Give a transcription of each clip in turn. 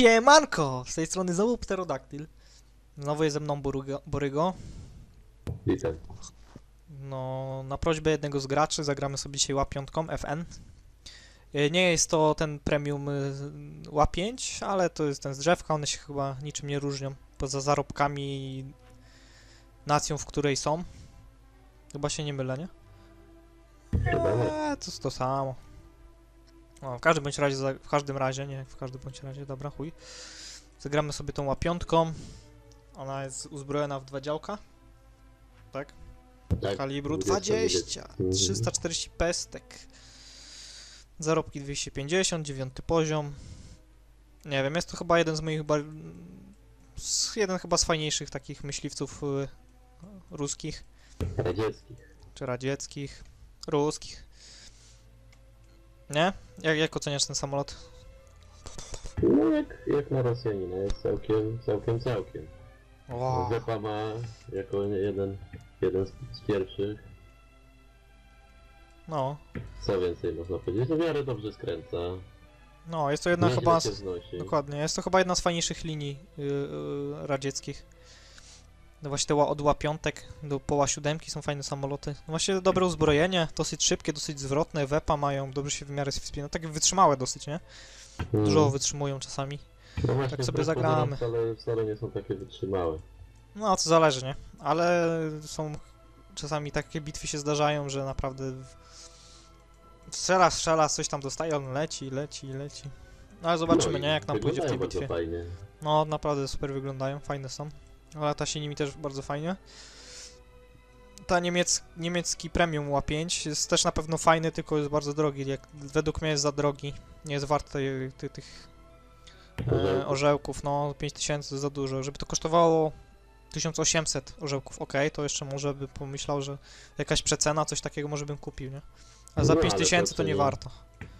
Siemanko! Z tej strony znowu Pterodaktyl. Znowu jest ze mną Borugo- Borygo. Witam. No, na prośbę jednego z graczy zagramy sobie dzisiaj łapiątką FN. Y, Nie jest to ten premium y, ła5, ale to jest ten z drzewka, one się chyba niczym nie różnią, poza zarobkami i nacją, w której są. Chyba się nie mylę, nie. Eee, to jest to samo. W każdym bądź razie, w każdym razie, nie, w każdym bądź razie, dobra, chuj. Zagramy sobie tą łapiątką. Ona jest uzbrojona w dwa działka. Tak? Tak. Kalibru 20, 20. 340 pestek. Zarobki 250, dziewiąty poziom. Nie wiem, jest to chyba jeden z moich bar... jeden chyba z fajniejszych takich myśliwców y, ruskich, Radzieckich. czy radzieckich, ruskich. Nie? Jak, jak oceniasz ten samolot? No jak, jak na Rosjanina, jest całkiem, całkiem, całkiem. Wow. Zepa ma jako jeden, jeden z, pierwszych, No, co więcej można powiedzieć, no w miarę dobrze skręca. no, jest to jedna nieźle chyba... się. Dokładnie, jest to chyba jedna z fajniejszych linii yy, yy, radzieckich. No właśnie te od łapiątek do poła siódemki są fajne samoloty. No właśnie dobre uzbrojenie, dosyć szybkie, dosyć zwrotne, wepa mają, dobrze się w miarę wspinają, takie wytrzymałe dosyć, nie? Mm. Dużo wytrzymują czasami. no właśnie, tak sobie zagramy. Wcale, wcale nie są takie wytrzymałe. No, to zależy, nie? Ale są czasami takie bitwy się zdarzają, że naprawdę w- strzela, strzela, coś tam dostaje, on leci, leci, leci. No ale zobaczymy, no nie? Jak nam pójdzie w tej bitwie. fajnie. No, naprawdę super wyglądają, fajne są. Lata się nimi też bardzo fajnie. Ta niemiec, niemiecki premium ła5 jest też na pewno fajny, tylko jest bardzo drogi. Jak, według mnie jest za drogi. Nie jest wart tej, ty, tych e, Orzełków. No, 5000 to za dużo. Żeby to kosztowało 1800 orzełków, ok, to jeszcze może bym pomyślał, że jakaś przecena, coś takiego może bym kupił, nie? A za No, ale 5000 to to nie warto.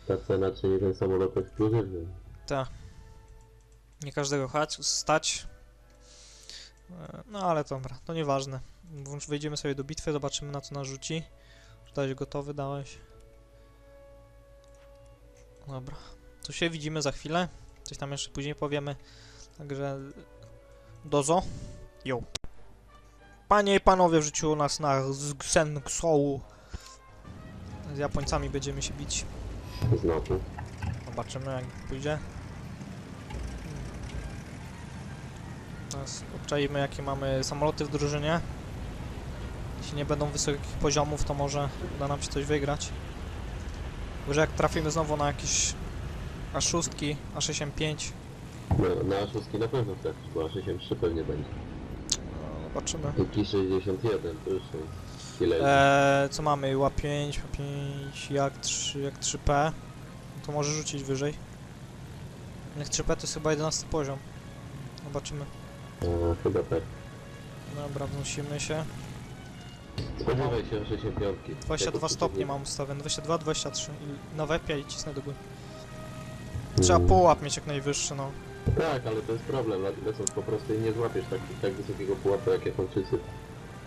Ta cena czyni ten samolot ekskluzywnym. Nie każdego chać, stać. E, No ale dobra, to nieważne. Wejdziemy sobie do bitwy, zobaczymy na co nas rzuci. Czy dałeś gotowy, dałeś. Dobra. To się widzimy za chwilę. Coś tam jeszcze później powiemy. Także dozo. Jo. Panie i panowie, wrzuciło nas na Xen Xou. Z Japońcami będziemy się bić. Znowu. Zobaczymy jak pójdzie. Teraz obczajmy jakie mamy samoloty w drużynie. Jeśli nie będą wysokich poziomów, to może uda nam się coś wygrać. Tylko, że jak trafimy znowu na jakieś A6, A65, No, na A6 na pewno trafisz, bo A63 pewnie będzie. no, zobaczymy. Taki 61 to już jest ile? Eee, co mamy? ła5, ła5, jak 3, jak 3P. To może rzucić wyżej. Jak 3P to jest chyba 11 poziom. Zobaczymy. A, chyba tak. Dobra, wnosimy się. Spodziewaj się 65. 22 stopnie mam ustawione, 22, 23 i na wepia i cisnę do góry. Trzeba Mm. pułap mieć jak najwyższy, no. Tak, ale to jest problem, le- lecąc po prostu i nie złapiesz tak, tak wysokiego pułapa jak Japończycy.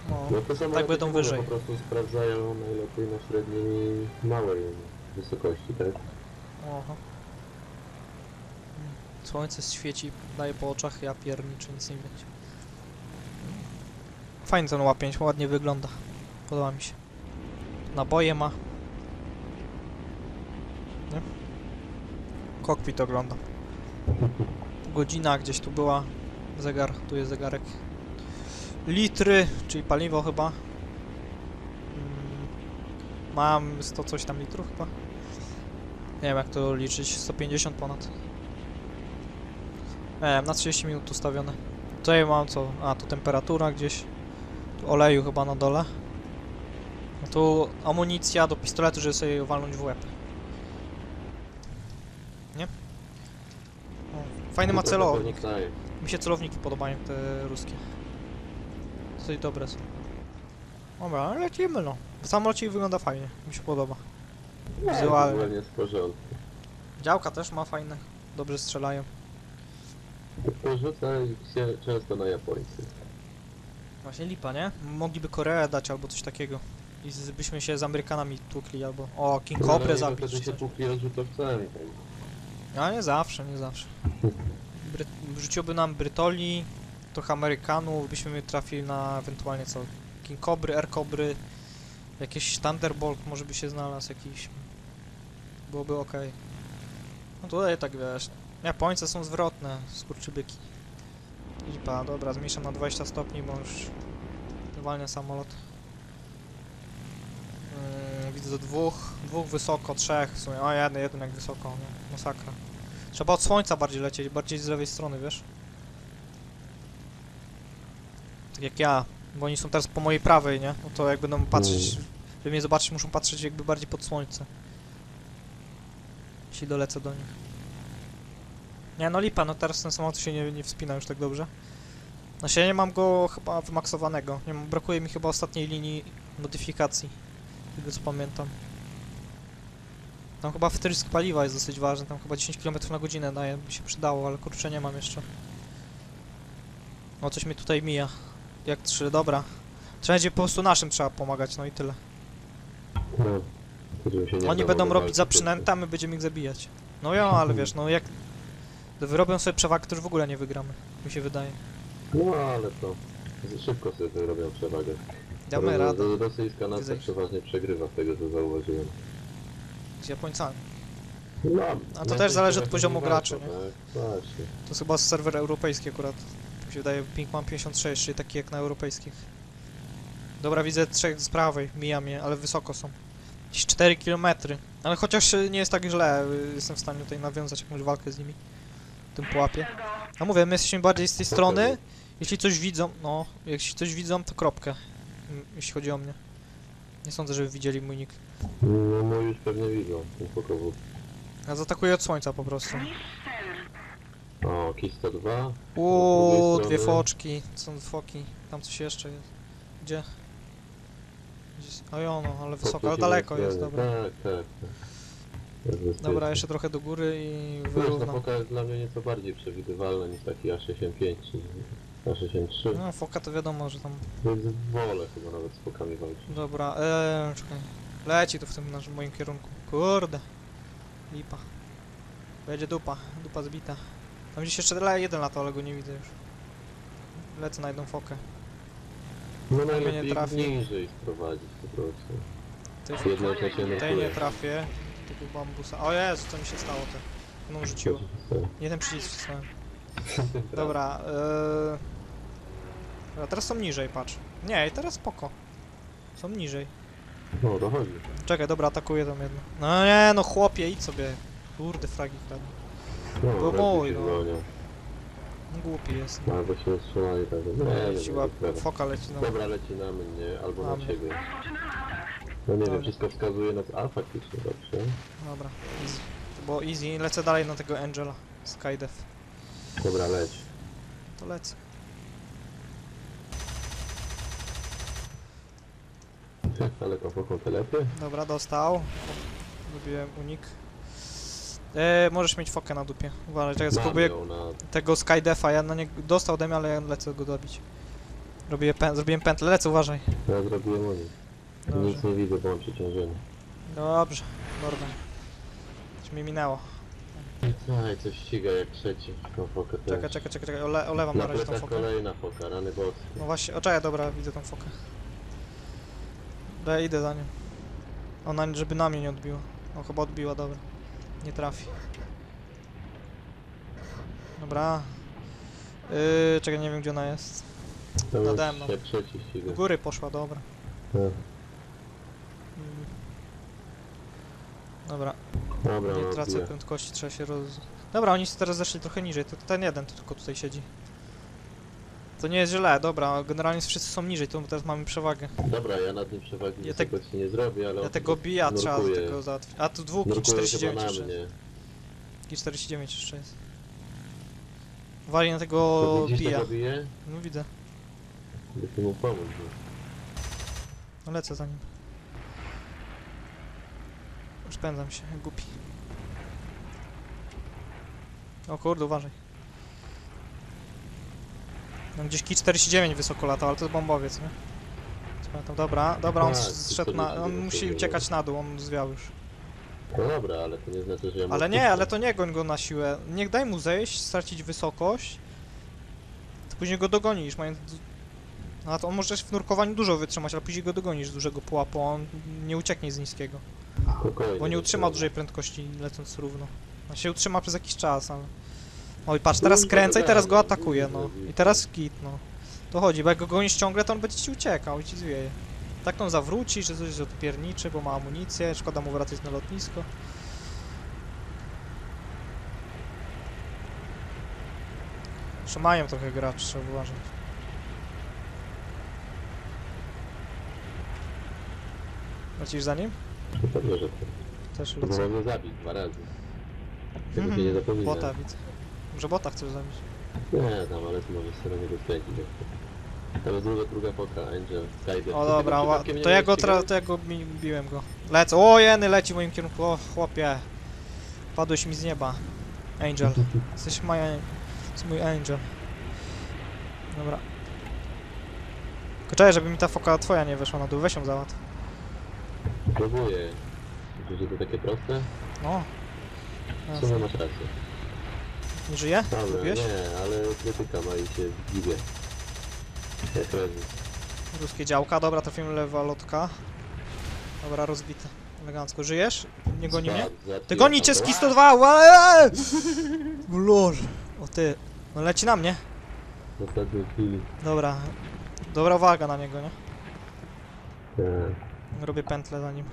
no. No to samo tak będą wyżej. po prostu sprawdzają najlepiej na średniej małej wysokości, tak? Oho. Słońce świeci, daje po oczach, ja pierniczę, nic nie widać. Fajny ten łapięć, ładnie wygląda. Podoba mi się. Naboje ma. Nie? Kokpit ogląda. Godzina gdzieś tu była. Zegar, tu jest zegarek. Litry, czyli paliwo chyba. Mm, Mam 100 coś tam litrów chyba. Nie wiem jak to liczyć, 150 ponad. Wiem, na 30 minut ustawione. Tutaj mam co? A, tu temperatura gdzieś. Tu oleju chyba na dole. A tu amunicja do pistoletu, żeby sobie walnąć w łeb. Nie? O, fajny ma celownik. Mi się celowniki podobają, te ruskie. Dosyć dobre są. Dobra, ale lecimy no. W samolocie wygląda fajnie, mi się podoba. Wizualnie. Działka też ma fajne, dobrze strzelają. Porzuca się często na Japońcy. Właśnie lipa, nie? Mogliby Koreę dać albo coś takiego. I z, byśmy się z Amerykanami tłukli albo... O, King No, Cobra ale zabić wtedy się coś. tłukli odrzutowcami. tak. A nie zawsze, nie zawsze. Bry... rzuciłby nam Brytoli, trochę Amerykanów, byśmy trafili na ewentualnie co? King Cobry, Air Cobry, jakiś Thunderbolt może by się znalazł jakiś. Byłoby ok. No tutaj tak wiesz, Japońce są zwrotne, skurczybyki. Lipa, dobra, zmniejszam na 20 stopni, bo już wywalnia samolot. Yy, widzę dwóch, dwóch wysoko, trzech w sumie. O, jeden, jeden jak wysoko, no, masakra. Trzeba od słońca bardziej lecieć, bardziej z lewej strony, wiesz? Tak jak ja, bo oni są teraz po mojej prawej, nie? No to jak będą patrzeć, Mm. żeby mnie zobaczyć, muszą patrzeć jakby bardziej pod słońce. Jeśli dolecę do nich. Nie, no lipa, no teraz ten samolot się nie, nie wspina już tak dobrze. Znaczy ja nie mam go chyba wymaksowanego. Nie brakuje mi chyba ostatniej linii modyfikacji. Tego co pamiętam. Tam chyba wtrysk paliwa jest dosyć ważny, tam chyba 10 km na godzinę daje, by się przydało, ale kurczę nie mam jeszcze. No coś mi tutaj mija. Jak trzy, dobra. Trzeba będzie po prostu naszym trzeba pomagać, no i tyle. No, się Oni będą robić za po prostu. przynętę, a my będziemy ich zabijać. No ja, ale wiesz, no jak wyrobią sobie przewagę, to już w ogóle nie wygramy, mi się wydaje. No ale to szybko sobie to robią przewagę. Damy Ro- radę ro- Rosyjska Zejść. przeważnie przegrywa z tego co zauważyłem. z Japońcami. No, A to też zależy od poziomu graczy, nie? Tak, właśnie. To jest chyba serwer europejski akurat. Mi się wydaje Pinkman 56, czyli taki jak na europejskich. Dobra, widzę trzech z prawej, mija mnie, ale wysoko są. Jakieś 4 km. Ale chociaż nie jest tak źle, y, jestem w stanie tutaj nawiązać jakąś walkę z nimi. Tym pułapie. No mówię, my jesteśmy bardziej z tej strony. Jeśli coś widzą, no, jeśli coś widzą, to kropkę. Jeśli chodzi o mnie. Nie sądzę, żeby widzieli mój nick. No, no już pewnie widzą pokowód. Ja zaatakuję od słońca po prostu. O, KIS 102. Uuu, dwie foczki. Są foki. Tam coś jeszcze jest. Gdzie? Gdzieś... O no, ale wysoko, ale daleko jest, dobra. Tak, tak. Dobra, jeszcze trochę do góry i Wiesz, ta wyrównam. foka jest dla mnie nieco bardziej przewidywalna niż taki A65 czy A63. No, foka to wiadomo, że tam... Więc wolę chyba nawet z fokami walczyć. Dobra, eee, czekaj. Leci tu w tym naszym moim kierunku. Kurde. Lipa. Będzie dupa, dupa zbita. Tam gdzieś jeszcze le- jeden lata, ale go nie widzę już. Lecę na jedną fokę. No najlepiej nie ich trafi. niżej sprowadzić po prostu. Tej, siebie tej nie trafię. Tego bambusa. O Jezu, co mi się stało te. No rzuciło. Nie ten przycisk wcisnąłem. Dobra, yy... Dobra, teraz są niżej, patrz. Nie, i teraz spoko. Są niżej. No, dochodzi. Czekaj, dobra, atakuję tam jedno. No nie, no chłopie, idź sobie. Kurde, fragi kradnie. No, Bo lepiej mój, no. No, Głupi jest. Albo się strzelali tak. Nie, nie, Siła, nie, foka leci, no. Dobra, leci na mnie, albo Na na mnie. ciebie. No nie wiem, wszystko wskazuje na... A, faktycznie, dobrze. Dobra, easy. To było easy, lecę dalej na tego Angela. Skydev. Dobra, leć. To lecę. Daleko foką telepy? Dobra, dostał. Lubiłem unik. E, możesz mieć fokę na dupie. Uważaj, czekaj, Mam spróbuję ją na... tego Skydefa, ja na niego dostał ode mnie, ale ja lecę go dobić. Robię pę zrobiłem pętlę, lecę, uważaj. Ja zrobiłem unik. Dobrze, Nic nie widzę, bo mam przeciążenie. dobrze, dobra. Coś mi minęło. Aj, coś ściga jak trzeci. Tą fokę też. Czekaj, czekaj, czekaj, czekaj. Ole olewam Na na razie tą plecach fokę. kolejna foka, rany boskie. No właśnie, o czekaj, dobra, widzę tą fokę. Dobra, idę za nią. Ona, żeby na mnie nie odbiła. O, chyba odbiła, dobra. Nie trafi. Dobra. Yy, czekaj, nie wiem gdzie ona jest. Nade mną. jak trzeci ściga. Do góry poszła, dobra. Tak. Mm. Dobra, Dobra, nie no, tracę prędkości, trzeba się roz... Dobra, oni teraz zeszli trochę niżej, to ten jeden to tylko tutaj siedzi. To nie jest źle, dobra, generalnie wszyscy są niżej, to teraz mamy przewagę. Dobra, ja nad nim przewagi Ja tak- nie zrobię, ale... Ja tego bija trzeba tego załatwić. A tu dwóch i Nurkuje 49 chyba na jeszcze. mnie. I 49 jeszcze jest. Wali na To tego widzisz bija. tego bije? No widzę. Ty mu pomóc. no. No lecę za nim. Rozpędzam się, jak głupi. O kurde, uważaj. No gdzieś Ki 49 wysoko lata, ale to jest bombowiec, nie? Pamiętam, dobra, dobra, on Tak, zszedł na... On 49 musi uciekać na dół, on zwiał już. No dobra, ale to nie znaczy, że ja Ale nie, ale to nie goń go na siłę. Niech daj mu zejść, stracić wysokość. To później go dogonisz, mając... No to on może w nurkowaniu dużo wytrzymać, ale później go dogonisz z dużego pułapu, on nie ucieknie z niskiego. Bo nie utrzyma spokojnie. dużej prędkości lecąc równo. On się utrzyma przez jakiś czas, ale... Oj, patrz, teraz kręca i teraz go atakuje, no. I teraz git, no. To chodzi, bo jak go gonisz ciągle, to on będzie ci uciekał i ci zwieje. Tak to on zawróci, że coś odpierniczy, bo ma amunicję, szkoda mu wracać na lotnisko. Jeszcze mają trochę graczy, trzeba uważać. Lecisz za nim? No Pewnie, że to. Też lecę. Próbował mnie zabić dwa razy. Tego się nie Mhm, zapomina. Bota widzę. Może bota chcesz zabić? Nie, tam, ale to możesz sobie nie bezpieczyć. Tam jest druga, druga foka, Angel, Skyder. O dobra, ła- nie to ja go, tra- to ja go bi- biłem go. Lecę. O, jeny leci w moim kierunku. O, chłopie. Padłeś mi z nieba. Angel. Jesteś moja... Jesteś mój angel. Dobra. Tylko czekaj, żeby mi ta foka twoja nie weszła na dół. Weź ją załatw. Próbuję. Że to takie proste? No. W sumie masz rację. Nie żyje? Dobra, nie, ale krytyka ma i się. Jak razy. Ruskie działka. Dobra, trafimy lewa lotka. Dobra, rozbite. Elegancko. Żyjesz? Nie goni mnie? Ty goni cię ski 102! Łe! Lol. O ty. No leci na mnie. W ostatniej chwili. Dobra. Dobra uwaga na niego, nie? Tak. Robię pętlę za nim.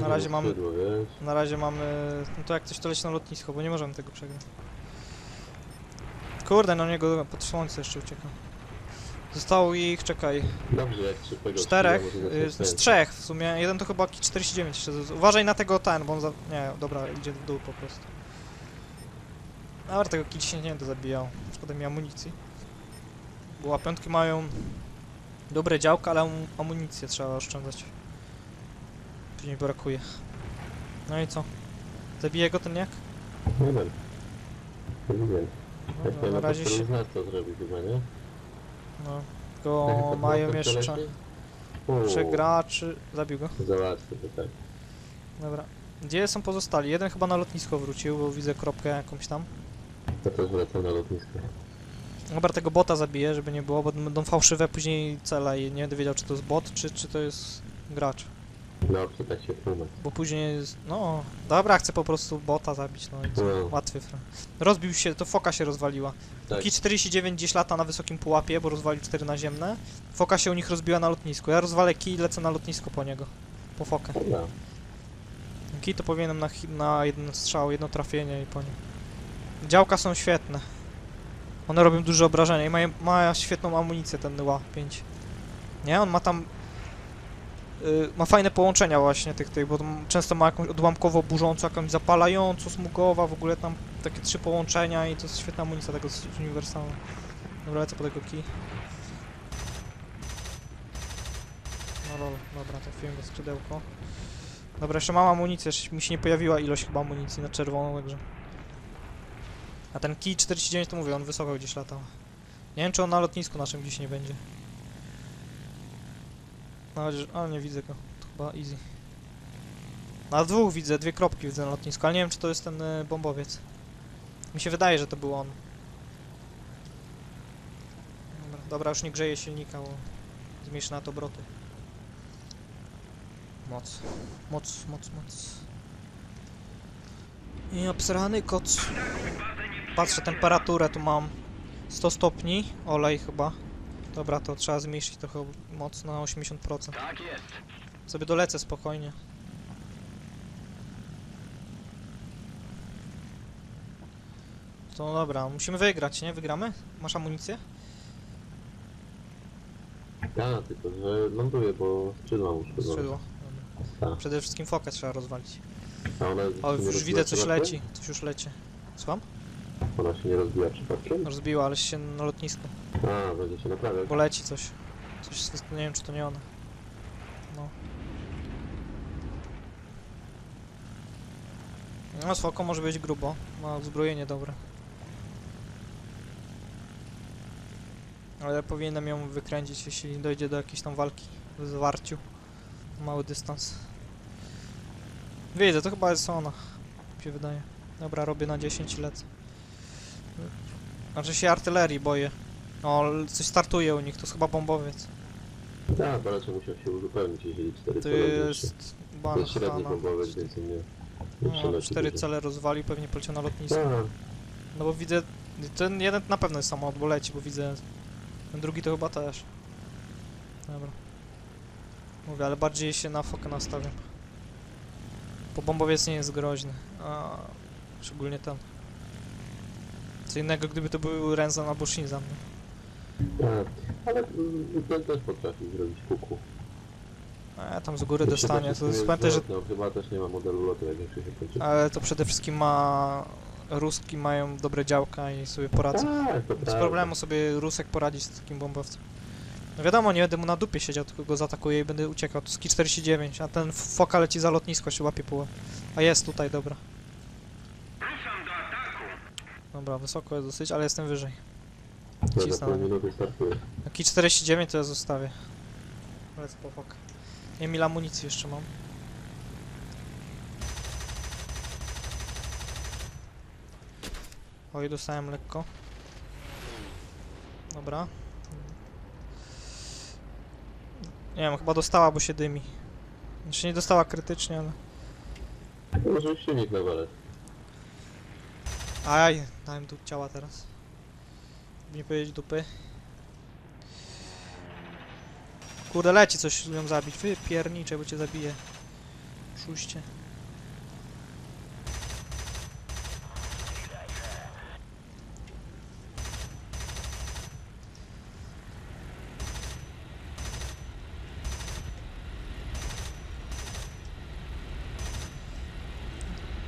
Na razie mam- skrzydło, wiesz? Na razie mamy... No to jak coś to leci na lotnisko, bo nie możemy tego przegrać. Kurde, na niego pod słońce jeszcze uciekam. Zostało ich, czekaj, Dobrze, jak czterech, y, z trzech w sumie. Jeden to chyba Ki 49 jeszcze. Uważaj na tego ten, bo on za... Nie, dobra, idzie w dół po prostu. Dobra, tego Ki 10 nie będę zabijał. Szkoda mi amunicji. Bo łapiątki mają dobre działka, ale am- amunicję trzeba oszczędzać. Później brakuje. No i co? Zabije go ten jak? Nie wiem. Nie wiem. No, no, na razie się... zna co zrobi chyba, nie? No. Tylko mają jeszcze trzech graczy. Zabił go. Załatwię to tak. Dobra. Gdzie są pozostali? Jeden chyba na lotnisko wrócił, bo widzę kropkę jakąś tam. Ja też wracam na lotnisko. Dobra, tego bota zabiję, żeby nie było, bo będą fałszywe później cele i nie będę wiedział, czy to jest bot, czy, czy to jest gracz. Dobrze, tak się tłumacz. Bo później jest... No, dobra, chcę po prostu bota zabić, no i co? No. Łatwy fra. Rozbił się, to foka się rozwaliła. Tak. Ki 49 gdzieś lata na wysokim pułapie, bo rozwalił 4 naziemne. Foka się u nich rozbiła na lotnisku. Ja rozwalę kij i lecę na lotnisko po niego. Po fokę. Dobra. Kij to powinienem na, na jeden strzał, jedno trafienie i po nim. Działka są świetne. One robią duże obrażenia i mają, ma świetną amunicję ten ła 5. Nie, on ma tam... y, ma fajne połączenia właśnie tych, tych, bo często ma jakąś odłamkowo burzącą, jakąś zapalającą, smugowa, w ogóle tam takie trzy połączenia i to jest świetna amunicja tego z uniwersalna. Dobra, lecę po tego kij. No lol, dobra, trafiłem go skrzydełko. Dobra, jeszcze mam amunicję, jeszcze mi się nie pojawiła ilość chyba amunicji na czerwoną, także... A ten kij 49 to mówię, on wysoko gdzieś latał. Nie wiem, czy on na lotnisku naszym gdzieś nie będzie. No chociaż... A, nie widzę go. To chyba easy. Na dwóch widzę, dwie kropki widzę na lotnisku, ale nie wiem, czy to jest ten y, bombowiec. Mi się wydaje, że to był on. Dobra, dobra już nie grzeje silnika, bo zmniejszy na to obroty. Moc. Moc, moc, moc. I obsrany koc. Patrzę temperaturę, tu mam 100 stopni, olej chyba. Dobra, to trzeba zmniejszyć trochę moc na 80%. Tak jest. Sobie dolecę spokojnie. To dobra, musimy wygrać, nie? Wygramy? Masz amunicję? Ja, tylko że ląduję, bo skrzydła mu szkodzą. Skrzydło. Dobra. Tak. Przede wszystkim fokę trzeba rozwalić. A ona O, już widzę coś leci, coś już leci. Słucham? Ona się nie rozbiła przypadkiem? Rozbiła, ale się na lotnisku. A, będzie się naprawiać. Bo leci coś. Coś, z- nie wiem czy to nie ona. No. No foką może być grubo. Ma uzbrojenie dobre. Ale powinienem ją wykręcić, jeśli dojdzie do jakiejś tam walki w zwarciu. Mały dystans. Widzę, to chyba jest ona. Mi się wydaje. Dobra, robię na 10 lecę. Znaczy się artylerii boję. O, l- coś startuje u nich, to jest chyba bombowiec. Tak, bo raczej musiał się uzupełnić, jeżeli 4 To cele jest... To jest średni Banhana. bombowiec, więc nie, nie No, przenosi 4 dużo. cele rozwalił, pewnie poleciał na lotnisko. Tak, No bo widzę, ten jeden na pewno jest samolot, bo leci, bo widzę, ten drugi to chyba też. Dobra. Mówię, ale bardziej się na fokę nastawiam. Bo bombowiec nie jest groźny, a szczególnie ten. Co innego, gdyby to był Renzan albo Shinzan. nie? tak. Ale mm, ten też potrafi zrobić kuku. E, tam z góry dostanie, to jest, pamiętaj, że No, chyba też nie ma modelu lotu, jak większość się kończy. ale to przede wszystkim ma... Ruski mają dobre działka i sobie poradzą. Tak, to Bez prawda. problemu sobie Rusek poradzić z takim bombowcem. No wiadomo, nie będę mu na dupie siedział, tylko go zaatakuję i będę uciekał. To jest Ki-49, a ten foka leci za lotnisko, się łapie połę. A jest tutaj, dobra. Dobra, wysoko jest dosyć, ale jestem wyżej. Cisnę na. A Ki-49 to ja zostawię. Lecę po foka. Nie ile amunicji jeszcze mam. Oj, dostałem lekko. Dobra. Nie wiem, chyba dostała, bo się dymi. Znaczy nie dostała krytycznie, ale... Może silnik na walet. Aj, dałem tu ciała teraz. Nie powiedzieć dupy. Kurde, leci coś ją zabić. Wy piernicze, bo cię zabije. Szuście.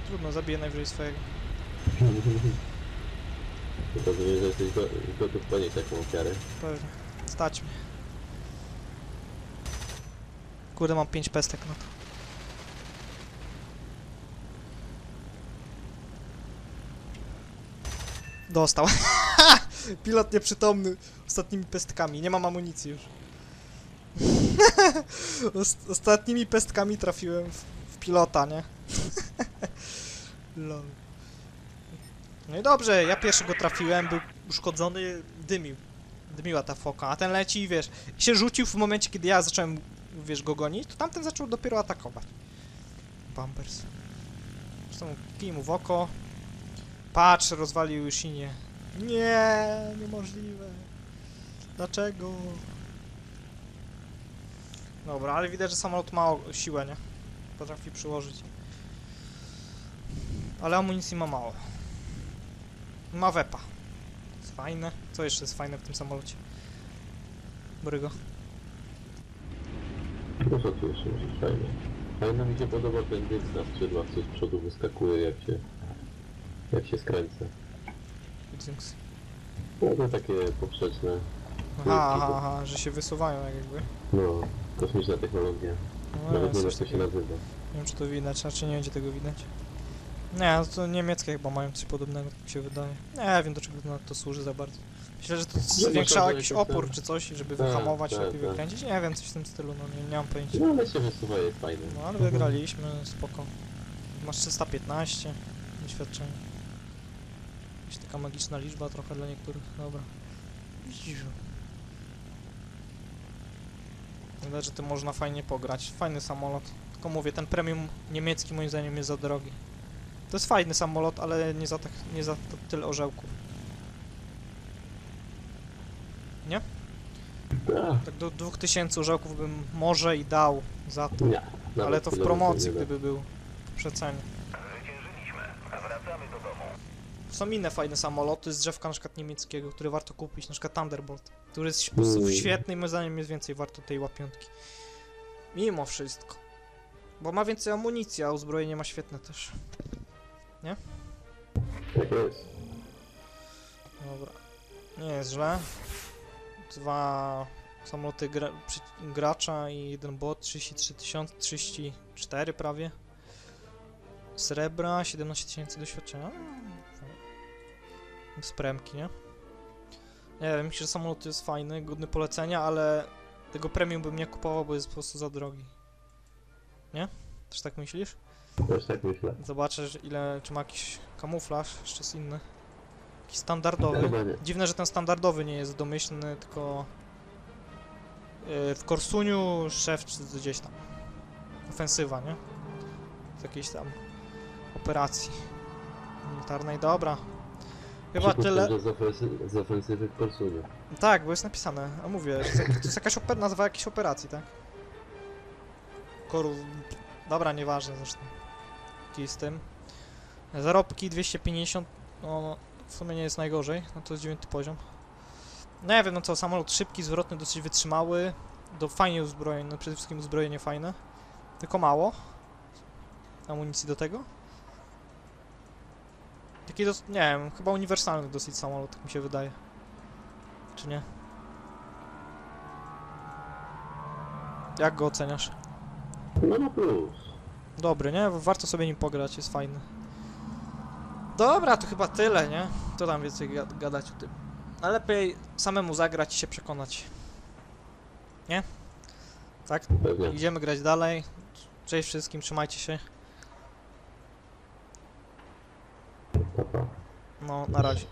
Trudno, zabiję najwyżej swojego. Rozumiem, że jesteś go- gotów ponieść taką ofiarę. Pewnie. Stać mnie. Kurde, mam 5 pestek na to. Dostał. Pilot nieprzytomny ostatnimi pestkami. Nie mam amunicji już. Ost- ostatnimi pestkami trafiłem w, w pilota, nie? Lol. No i dobrze, ja pierwszego trafiłem, był uszkodzony, dymił. Dymiła ta foka, a ten leci, wiesz, się rzucił w momencie, kiedy ja zacząłem, wiesz, go gonić, to tamten zaczął dopiero atakować. Bumpers. Zresztą kij mu w oko. Patrz, rozwalił już nie. Nie, niemożliwe. Dlaczego? Dobra, ale widać, że samolot ma siłę, nie? Potrafi przyłożyć. Ale amunicji ma mało. Ma wepa. Jest fajne. Co jeszcze jest fajne w tym samolocie? Brygo. No co tu jeszcze może być fajne? Fajno mi się podoba ten dysk na skrzydłach, co z przodu wyskakuje jak się... jak się skręca. Dzinks. No takie poprzeczne, Aha, aha, aha, że się wysuwają jak jakby. no, kosmiczna technologia. No, Nawet nie wiem jak to się nazywa. Nie wiem czy to widać, raczej nie będzie tego widać. Nie, to niemieckie chyba mają coś podobnego, tak mi się wydaje. Nie wiem do czego to, służy za bardzo. Myślę, że to to jakiś opór czy coś, żeby Tak, wyhamować, tak, lepiej tak. wykręcić. Nie wiem, coś w tym stylu, no nie, nie mam pojęcia. No ale się wysuwa jest. No ale wygraliśmy, spoko. Masz 315 doświadczenia. Jakaś taka magiczna liczba trochę dla niektórych, dobra. Widać, że tym można fajnie pograć. Fajny samolot. Tylko mówię, ten premium niemiecki moim zdaniem jest za drogi. To jest fajny samolot, ale nie za, tak, nie za to tyle orzełków. Tak, Tak do 2000 orzełków bym może i dał za to. nie. Ale to w promocji, nie gdyby był w przecenie. Są inne fajne samoloty z drzewka na przykład niemieckiego, które warto kupić, na przykład Thunderbolt, który jest po prostu Mm. świetny i moim zdaniem jest więcej warto tej łapiątki. Mimo wszystko. Bo ma więcej amunicji, a uzbrojenie ma świetne też. Tak jest. Dobra. Nie jest źle. Dwa samoloty gra gracza i jeden bot, 33 tysiące, 34 prawie. Srebra, 17 tysięcy doświadczenia. Mm. Z premki, nie? Nie wiem, myślę, że samolot jest fajny, godny polecenia, ale tego premium bym nie kupował, bo jest po prostu za drogi. Nie? Też tak myślisz? Też tak myślę. Zobaczę, ile, czy ma jakiś kamuflaż, jeszcze jest inny. Jakiś standardowy. Dziwne, że ten standardowy nie jest domyślny, tylko yy, w Korsuniu szef czy gdzieś tam. Ofensywa, nie? Z jakiejś tam operacji militarnej. Dobra. Chyba tyle. z, ofensy- z ofensywy w Korsunie. Tak, bo jest napisane. A mówię, że to jest jakaś oper- nazwa jakiejś operacji, tak? Koru... Dobra, nieważne zresztą. Jaki z tym. Zarobki 250, no w sumie nie jest najgorzej, no to jest dziewiąty poziom. No ja wiem, no co, samolot szybki, zwrotny, dosyć wytrzymały, do fajnie uzbrojony, no przede wszystkim uzbrojenie fajne, tylko mało amunicji do tego. Taki, nie wiem, chyba uniwersalny dosyć samolot, tak mi się wydaje. Czy nie? Jak go oceniasz? No na plus. Dobry, nie? Warto sobie nim pograć, jest fajny. Dobra, to chyba tyle, nie? To tam więcej ga- gadać o tym. A lepiej samemu zagrać i się przekonać. Nie? Tak? Pewnie. Idziemy grać dalej. Cześć wszystkim, trzymajcie się. No, na razie.